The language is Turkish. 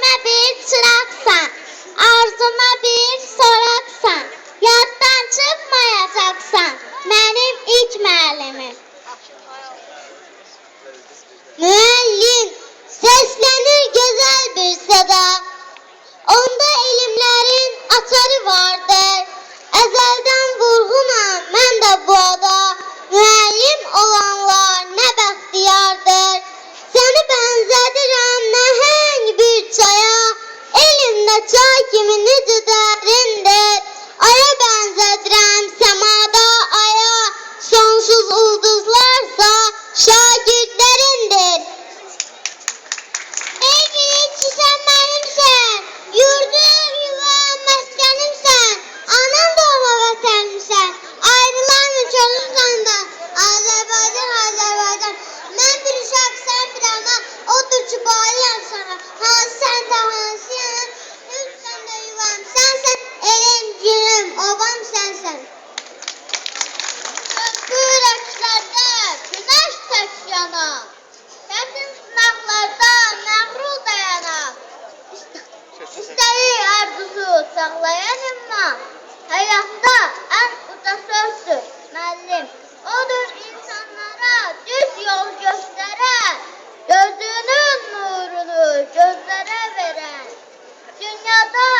Gözüme bir çıraksan, arzuma bir soraksan, yattan çıkmayacaksan, benim ilk mealimim. Müellim seslenir güzel bir seda, onda elimlerin atarı vardır. Ezelden vurguna men de bu adam. kimini üzerinde Aya benzedirem semada aya Sonsuz uldu とう